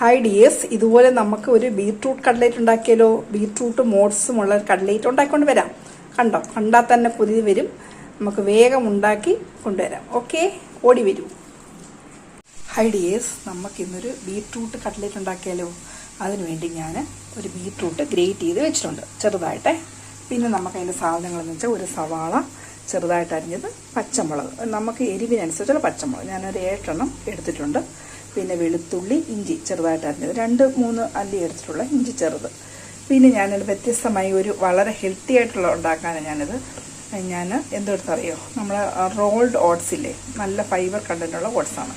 Hi dears ഇതുപോലെ നമുക്ക് ഒരു ബീട്രൂട്ട് കട്ട്ലേറ്റ് ഉണ്ടാക്കിയാലോ? ബീട്രൂട്ട് മോഡ്സും ഉള്ള കട്ട്ലേറ്റ് ഉണ്ടാക്കിക്കൊണ്ട് വരാം. കണ്ടോ? കണ്ടാൽ തന്നെ പുതിയ വരും. നമുക്ക് വേഗം ഉണ്ടാക്കി കൊണ്ടുവരാം. ഓക്കെ ഓടി വരൂ. ഹായ് നമുക്ക് ഇന്നൊരു ബീട്രൂട്ട് കട്ട്ലേറ്റ് ഉണ്ടാക്കിയാലോ? അതിനുവേണ്ടി ഞാൻ ഒരു ബീട്രൂട്ട് ഗ്രേറ്റ് ചെയ്ത് വെച്ചിട്ടുണ്ട്. ചെറുതായിട്ട്. പിന്നെ നമുക്ക് അതിന്റെ സാധനങ്ങളെന്ന് വെച്ചാൽ ഒരു സവാള ചെറുതായിട്ട് അരിഞ്ഞത് പച്ചമുളക്. നമുക്ക് എരിവിനനുസരിച്ചുള്ള പച്ചമുളക്. ഞാനൊരു ഏട്ടെണ്ണം എടുത്തിട്ടുണ്ട്. പിന്നെ വെളുത്തുള്ളി ഇഞ്ചി ചെറുതായിട്ട് അരിഞ്ഞത്. രണ്ട് മൂന്ന് അല്ലി എടുത്തിട്ടുള്ള ഇഞ്ചി ചെറുത്. പിന്നെ ഞാനൊരു വ്യത്യസ്തമായി ഒരു വളരെ ഹെൽത്തി ആയിട്ടുള്ള ഉണ്ടാക്കാനാണ് ഞാനിത്. ഞാൻ എന്തെടുത്തറിയോ? നമ്മൾ റോൾഡ് ഓട്സ് ഇല്ലേ? നല്ല ഫൈബർ കണ്ടന്റുള്ള ഓട്സാണ്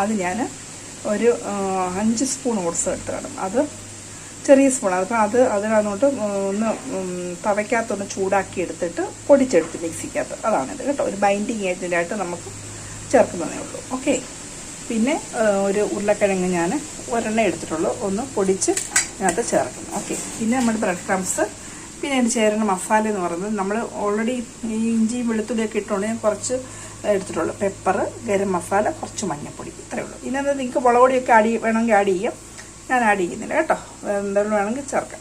അത് ഞാൻ ഒരു അഞ്ച് സ്പൂൺ ഓട്സ് എടുത്ത് കാണും അത് ചെറിയ സ്പൂൺ അപ്പോൾ അത് അതിനകത്തോട്ട് ഒന്ന് തവയ്ക്കകത്തൊന്ന് ചൂടാക്കി എടുത്തിട്ട് പൊടിച്ചെടുത്ത് മിക്സിക്കകത്ത്. അതാണിത് കേട്ടോ. ഒരു ബൈൻഡിങ് ഏജന്റായിട്ട് നമുക്ക് ചേർക്കുന്നതേ ഉള്ളൂ. ഓക്കെ പിന്നെ ഒരു ഉരുളക്കിഴങ്ങ് ഞാൻ ഒരെണ്ണ എടുത്തിട്ടുള്ളൂ. ഒന്ന് പൊടിച്ച് ഇതിനകത്ത് ചേർക്കുന്നു. ഓക്കെ. പിന്നെ നമ്മുടെ ബ്രെഡ് ക്രംസ് പിന്നെ അതിന് ചേരുന്ന മസാല എന്ന് പറയുന്നത് നമ്മൾ ഓൾറെഡി ഈ ഇഞ്ചിയും വെളുത്തുള്ളിയൊക്കെ ഇട്ടുകൊണ്ട് ഞാൻ കുറച്ച് എടുത്തിട്ടുള്ളൂ. പെപ്പർ ഗരം മസാല കുറച്ച് മഞ്ഞൾപ്പൊടി ഇത്രയേ ഉള്ളൂ. ഇനി അത് നിങ്ങൾക്ക് മുളക് പൊടിയൊക്കെ ആഡ് വേണമെങ്കിൽ ആഡ് ചെയ്യാം. ഞാൻ ആഡ് ചെയ്യുന്നില്ല കേട്ടോ. എന്തെങ്കിലും വേണമെങ്കിൽ ചേർക്കാം.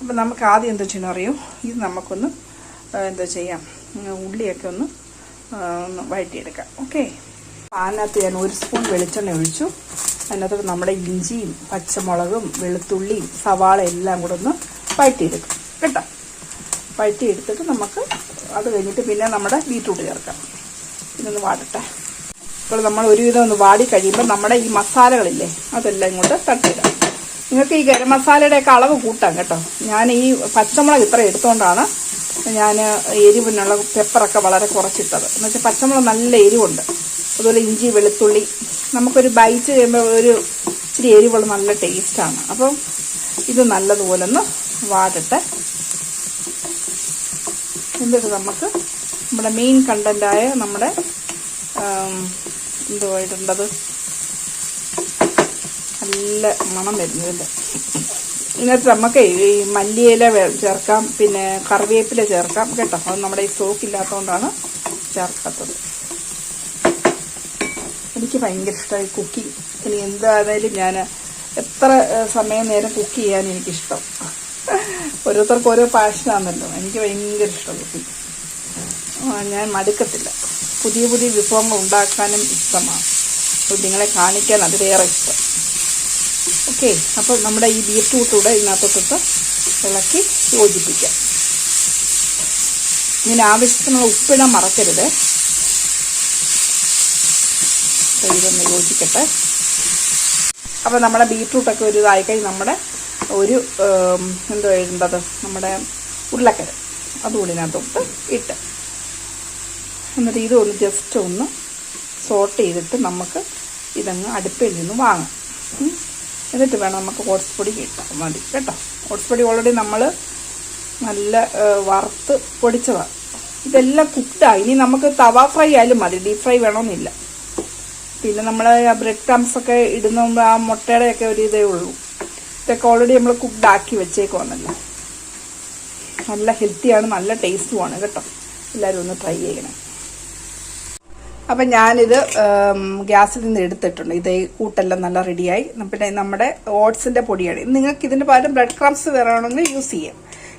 അപ്പം നമുക്ക് ആദ്യം എന്താ ചെയ്യണം അറിയോ? ഇത് നമുക്കൊന്ന് എന്താ ചെയ്യാം? ഉള്ളിയൊക്കെ ഒന്ന് വഴറ്റിയെടുക്കാം. ഓക്കെ. അതിനകത്ത് ഞാൻ ഒരു സ്പൂൺ വെളിച്ചെണ്ണ ഒഴിച്ചു. അതിനകത്ത് നമ്മുടെ ഇഞ്ചിയും പച്ചമുളകും വെളുത്തുള്ളിയും സവാള എല്ലാം കൂടെ ഒന്ന് വഴറ്റിയെടുക്കും. കേട്ടോ? വഴറ്റിയെടുത്തിട്ട് നമുക്ക് അത് കഴിഞ്ഞിട്ട് പിന്നെ നമ്മുടെ ബീറ്റ്റൂട്ട് ചേർക്കാം. ഇതൊന്ന് വാടട്ടെ. അപ്പോൾ നമ്മൾ ഒരുവിധം ഒന്ന് വാടി കഴിയുമ്പോൾ നമ്മുടെ ഈ മസാലകളില്ലേ അതെല്ലാം ഇങ്ങോട്ട് തട്ടിയിടാം. നിങ്ങൾക്ക് ഈ ഗരം മസാലയുടെയൊക്കെ അളവ് കൂട്ടാം കേട്ടോ. ഞാൻ ഈ പച്ചമുളക് ഇത്ര എടുത്തുകൊണ്ടാണ് ഞാൻ എരിവിനുള്ള പെപ്പറൊക്കെ വളരെ കുറച്ചിട്ടത്. എന്നുവെച്ചാൽ പച്ചമുളക് നല്ല എരിവുണ്ട്. അതുപോലെ ഇഞ്ചി വെളുത്തുള്ളി. നമുക്കൊരു ബൈറ്റ് ചെയ്യുമ്പോൾ ഒരു ഇച്ചിരി എരിവുള്ള നല്ല ടേസ്റ്റാണ് അപ്പം ഇത് നല്ലതുപോലെ ഒന്ന് വാടട്ടെ എന്നിട്ട് നമുക്ക് നമ്മുടെ മെയിൻ കണ്ടന്റായ നമ്മുടെ എന്തുവായിട്ടുണ്ടത് നല്ല മണം വരുന്നതിന്റെ ഇതിനകത്ത് നമുക്ക് ഈ മല്ലിയില ചേർക്കാം. പിന്നെ കറിവേപ്പില ചേർക്കാം. കേട്ടോ? അത് നമ്മുടെ ഈ സ്റ്റോക്ക് ഇല്ലാത്തതുകൊണ്ടാണ് ചേർക്കാത്തത്. എനിക്ക് ഭയങ്കര ഇഷ്ടമായി കുക്കിംഗ്. ഇനി എന്തായാലും ഞാൻ എത്ര സമയം നേരം കുക്ക് ചെയ്യാൻ എനിക്കിഷ്ടം. ഓരോരുത്തർക്ക് ഓരോ പാഷനാണല്ലോ എനിക്ക് ഭയങ്കര ഇഷ്ടം കുക്കിംഗ്. ഞാൻ മടുക്കത്തില്ല. പുതിയ പുതിയ വിഭവങ്ങൾ ഉണ്ടാക്കാനും ഇഷ്ടമാണ്. അപ്പോൾ നിങ്ങളെ കാണിക്കാൻ അതിലേറെ ഇഷ്ടം. ഓക്കെ അപ്പോൾ നമ്മുടെ ഈ ബീറ്റ്റൂട്ടൂടെ ഇതിനകത്തോട്ടിട്ട് ഇളക്കി യോജിപ്പിക്കാം. ഇതിന് ആവശ്യത്തിനുള്ള ഉപ്പിടാൻ മറക്കരുത്. ഇതൊന്ന് യോജിക്കട്ടെ. അപ്പോൾ നമ്മുടെ ബീട്രൂട്ടൊക്കെ ഒരു ഇതായി കഴിഞ്ഞ് നമ്മുടെ ഒരു എന്തോ എഴുതേണ്ടത്? നമ്മുടെ ഉരുളക്കിഴങ്ങ്. അതുകൂടി ഇതിനകത്തോട്ട് ഇട്ട്. എന്നിട്ട് ഇതൊന്ന് ജസ്റ്റ് ഒന്ന് സോട്ട് ചെയ്തിട്ട് നമുക്ക് ഇതങ്ങ് അടുപ്പിൽ നിന്ന് വാങ്ങാം. എന്നിട്ട് വേണം നമുക്ക് ഓട്സ് പൊടി കിട്ടാൻ മതി കേട്ടോ. ഓട്സ് പൊടി ഓൾറെഡി നമ്മൾ നല്ല വറുത്ത് പൊടിച്ചതാണ് ഇതെല്ലാം കുക്ക്ഡാണ് ഇനി നമുക്ക് തവ ഫ്രൈ ആയാലും മതി. ഡീപ് ഫ്രൈ വേണമെന്നില്ല പിന്നെ നമ്മൾ ആ ബ്രെഡ് ക്രംസ് ഒക്കെ ഇടുന്ന ആ മുട്ടയുടെ ഒക്കെ ഒരു ഇതേ ഉള്ളൂ. ഇതൊക്കെ ഓൾറെഡി നമ്മൾ കുക്ക്ഡ് ആക്കി വെച്ചേക്കുവാണല്ലോ. നല്ല ഹെൽത്തിയാണ് നല്ല ടേസ്റ്റുമാണ് കേട്ടോ. എല്ലാവരും ഒന്ന് ട്രൈ ചെയ്യണം. അപ്പം ഞാനിത് ഗ്യാസിൽ നിന്ന് എടുത്തിട്ടുണ്ട്. ഇതേ കൂട്ടെല്ലാം നല്ല റെഡിയായി പിന്നെ നമ്മുടെ ഓട്സിന്റെ പൊടിയാണ്. നിങ്ങൾക്ക് ഇതിന്റെ പകരം ബ്രെഡ് ക്രംസ് വേണമെങ്കിൽ യൂസ് ചെയ്യാം.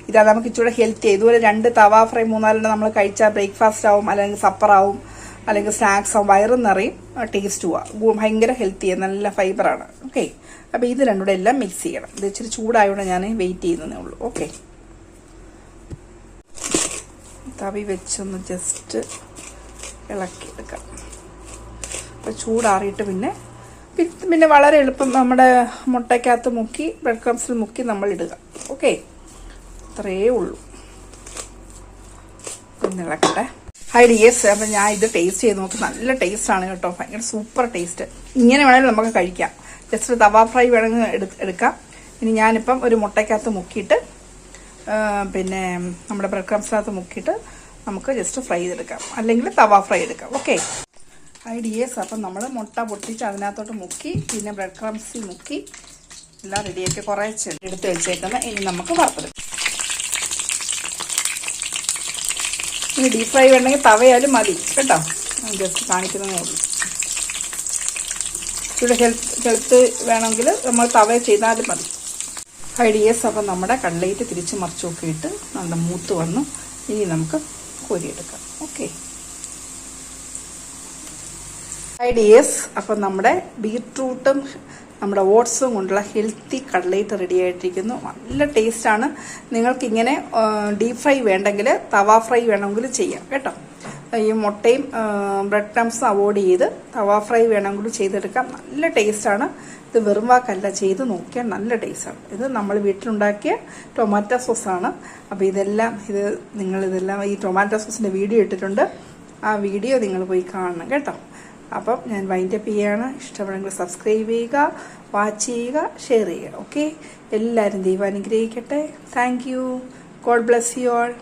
ഇതാ നമുക്ക് ഇച്ചിരി ഹെൽത്തി ഇതുപോലെ രണ്ട് തവ ഫ്രൈ മൂന്നാലെണ്ണം നമ്മൾ കഴിച്ചാൽ ബ്രേക്ക്ഫാസ്റ്റ് ആവും അല്ലെങ്കിൽ സപ്പർ ആവും. അല്ലെങ്കിൽ സ്നാക്സോ വയറും നിറയും ടേസ്റ്റുമാണ് ഭയങ്കര ഹെൽത്തിയാണ് നല്ല ഫൈബറാണ് ഓക്കെ അപ്പോൾ ഇത് രണ്ടുകൂടെ എല്ലാം മിക്സ് ചെയ്യണം. ഇത് ഇച്ചിരി ചൂടായതുകൊണ്ട് ഞാൻ വെയിറ്റ് ചെയ്യുന്നതേ ഉള്ളൂ. ഓക്കെ തവി വെച്ചൊന്ന് ജസ്റ്റ് ഇളക്കിയെടുക്കാം. അപ്പോൾ ചൂടാറിയിട്ട് പിന്നെ പിന്നെ വളരെ എളുപ്പം നമ്മുടെ മുട്ടയ്ക്കകത്ത് മുക്കി ബ്രെഡ് ക്രംസിൽ മുക്കി നമ്മൾ ഇടുക. ഓക്കെ അത്രയേ ഉള്ളൂ. ഒന്ന് ഇളക്കട്ടെ ഡി ഡിയേഴ്സ് അപ്പം ഞാൻ ഇത് ടേസ്റ്റ് ചെയ്ത് നോക്കി. നല്ല ടേസ്റ്റാണ് കേട്ടോ. ഭയങ്കര സൂപ്പർ ടേസ്റ്റ് ഇങ്ങനെ വേണമെങ്കിൽ നമുക്ക് കഴിക്കാം. ജസ്റ്റ് തവ ഫ്രൈ വേണമെങ്കിൽ എടു- എടുക്കാം. ഇനി ഞാനിപ്പം ഒരു മുട്ടയ്ക്കകത്ത് മുക്കിയിട്ട് പിന്നെ നമ്മുടെ ബ്രെഡ് ക്രംസിനകത്ത് മുക്കിയിട്ട് നമുക്ക് ജസ്റ്റ് ഫ്രൈ ചെയ്തെടുക്കാം. അല്ലെങ്കിൽ തവ ഫ്രൈ എടുക്കാം. ഓക്കെ ഹൈ ഡിയേഴ്സ് അപ്പം നമ്മൾ മുട്ട പൊട്ടിച്ച് അതിനകത്തോട്ട് മുക്കി പിന്നെ ബ്രെഡ് ക്രംസിൽ മുക്കി എല്ലാം റെഡിയാക്കി കുറേ എടുത്ത് വെച്ചേക്കുന്നത് ഇനി നമുക്ക് വറുത്തെടുക്കാം. ഇനി ഡീപ് ഫ്രൈ വേണമെങ്കിൽ തവയാലും മതി. കേട്ടോ? ജസ്റ്റ് കാണിക്കുന്നതേ ഉള്ളൂ ഇവിടെ ഹെൽത്ത് ഹെൽത്ത് വേണമെങ്കിൽ നമ്മൾ തവ ചെയ്താലും മതി. ഐഡിയസ് അപ്പം നമ്മുടെ കട്ലേറ്റ് തിരിച്ച് മറിച്ചൊക്കെ ഇട്ട് നല്ല മൂത്ത് വന്നു ഇനി നമുക്ക് കോരിയെടുക്കാം. ഓക്കെ ഐഡിയസ് അപ്പം നമ്മുടെ ബീട്രൂട്ടും നമ്മുടെ ഓട്സും കൊണ്ടുള്ള ഹെൽത്തി കട്ലേറ്റ് റെഡി ആയിട്ടിരിക്കുന്നു. നല്ല ടേസ്റ്റാണ്. നിങ്ങൾക്കിങ്ങനെ ഡീപ് ഫ്രൈ വേണ്ടെങ്കിൽ തവ ഫ്രൈ വേണമെങ്കിൽ ചെയ്യാം കേട്ടോ. ഈ മുട്ടയും ബ്രെഡ് ക്രംസും അവോയ്ഡ് ചെയ്ത് തവ ഫ്രൈ വേണമെങ്കിൽ ചെയ്തെടുക്കാം. നല്ല ടേസ്റ്റാണ്. ഇത് വെറും വാക്കല്ല ചെയ്ത് നോക്കിയാൽ നല്ല ടേസ്റ്റാണ്. ഇത് നമ്മൾ വീട്ടിലുണ്ടാക്കിയ ടൊമാറ്റോ സോസാണ്. അപ്പോൾ ഇതെല്ലാം ഇത് നിങ്ങളിതെല്ലാം ഈ ടൊമാറ്റോ സോസിന്റെ വീഡിയോ ഇട്ടിട്ടുണ്ട്. ആ വീഡിയോ നിങ്ങൾ പോയി കാണണം കേട്ടോ. അപ്പം ഞാൻ വൈൻഡപ്പ് ചെയ്യുകയാണ് ഇഷ്ടപ്പെടുന്ന സബ്സ്ക്രൈബ് ചെയ്യുക വാച്ച് ചെയ്യുക ഷെയർ ചെയ്യുക. ഓക്കെ എല്ലാവരും ദൈവം അനുഗ്രഹിക്കട്ടെ. Thank you God bless you all